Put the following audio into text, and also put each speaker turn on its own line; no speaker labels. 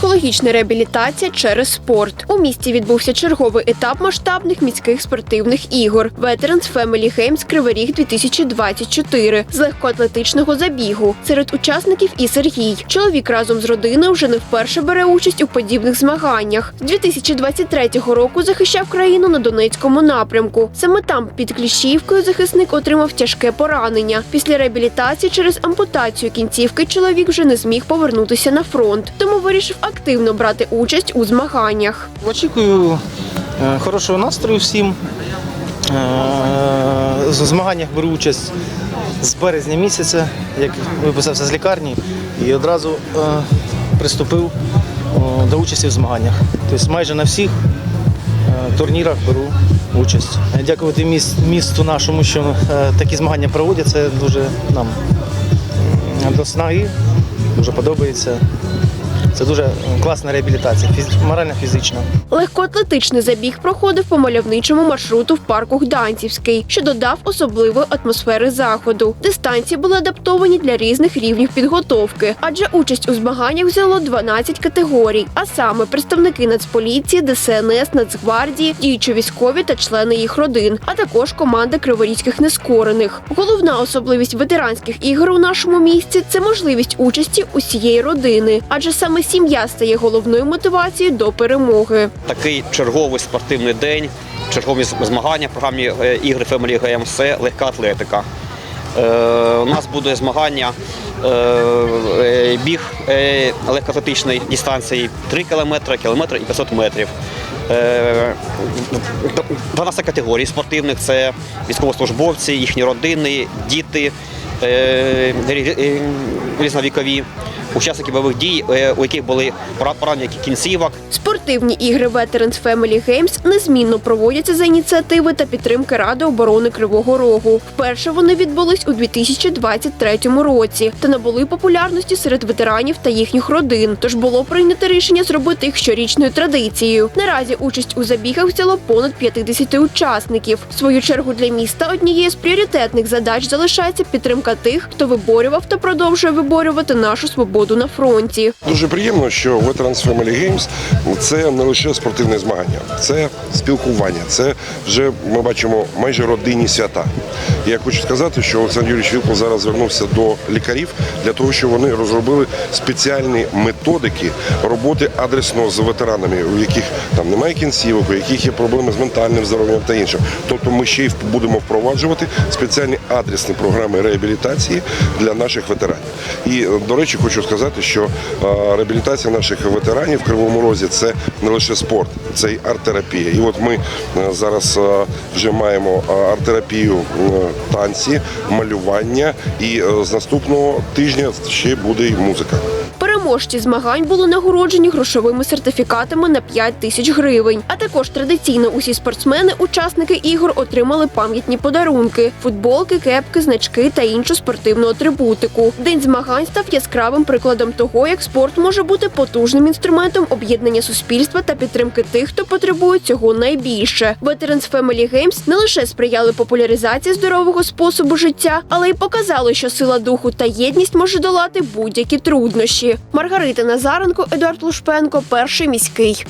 психологічна реабілітація через спорт. У місті відбувся черговий етап масштабних міських спортивних ігор. Veterans Family Games Кривий Ріг 2024 з легкоатлетичного забігу. Серед учасників і Сергій. Чоловік разом з родиною вже не вперше бере участь у подібних змаганнях. З 2023 року захищав країну на Донецькому напрямку. Саме там під Кліщівкою захисник отримав тяжке поранення. Після реабілітації через ампутацію кінцівки чоловік вже не зміг повернутися на фронт, тому вирішив активно брати участь у змаганнях.
Очікую е, хорошого настрою всім. Е, В змаганнях беру участь з березня місяця, як виписався з лікарні, і одразу е, приступив до участі в змаганнях. Тобто майже на всіх е, турнірах беру участь. Дякувати місту нашому, що е, такі змагання проводять. Це дуже нам до снаги, дуже подобається. Це дуже класна реабілітація, фіз- морально-фізична.
Легкоатлетичний забіг проходив по мальовничому маршруту в парку Гданцівський, що додав особливої атмосфери заходу. Дистанції були адаптовані для різних рівнів підготовки, адже участь у змаганнях взяло 12 категорій, а саме представники Нацполіції, ДСНС, Нацгвардії, діючі військові та члени їх родин, а також команда криворізьких нескорених. Головна особливість ветеранських ігор у нашому місті це можливість участі усієї родини, адже саме сім'я стає головною мотивацією до перемоги.
такий черговий спортивний день, чергові змагання в програмі е, ігри Family Games – це легка атлетика. Е, у нас буде змагання е, біг легкоатлетичної дистанції 3 км, кілометр і 500 метрів. Е, 12 категорій спортивних це військовослужбовці, їхні родини, діти, різновікові, учасники бойових дій, е, у яких були пора- поранення кінцівок,
Спортивні ігри Veterans Family Games незмінно проводяться за ініціативи та підтримки Ради оборони Кривого Рогу. Вперше вони відбулись у 2023 році та набули популярності серед ветеранів та їхніх родин. Тож було прийнято рішення зробити їх щорічною традицією. Наразі участь у забігах взяло понад 50 учасників. В свою чергу для міста однією з пріоритетних задач залишається підтримка тих, хто виборював та продовжує виборювати нашу свободу на фронті.
Дуже приємно, що Veterans Family Games – це не лише спортивне змагання, це спілкування, це вже ми бачимо майже родинні свята. Я хочу сказати, що Олександр Юрійович Вілкул зараз звернувся до лікарів для того, щоб вони розробили спеціальні методики роботи адресно з ветеранами, у яких там немає кінцівок, у яких є проблеми з ментальним здоров'ям та іншим. Тобто ми ще й будемо впроваджувати спеціальні адресні програми реабілітації для наших ветеранів. І е, до речі, хочу сказати, що е, реабілітація наших ветеранів в Кривому Розі це не лише спорт, це й арт-терапія. І от ми е, зараз вже маємо арт-терапію танці, малювання, і з наступного тижня ще буде й музика.
Переможці змагань були нагороджені грошовими сертифікатами на 5 тисяч гривень. А також традиційно усі спортсмени, учасники ігор, отримали пам'ятні подарунки: футболки, кепки, значки та іншу спортивну атрибутику. День змагань став яскравим прикладом того, як спорт може бути потужним інструментом об'єднання суспільства та підтримки тих, хто потребує цього найбільше. Veterans Family Games не лише сприяли популяризації здорового способу життя, але й показали, що сила духу та єдність може долати будь-які труднощі. Маргарита Назаренко, Едуард Лушпенко, перший міський.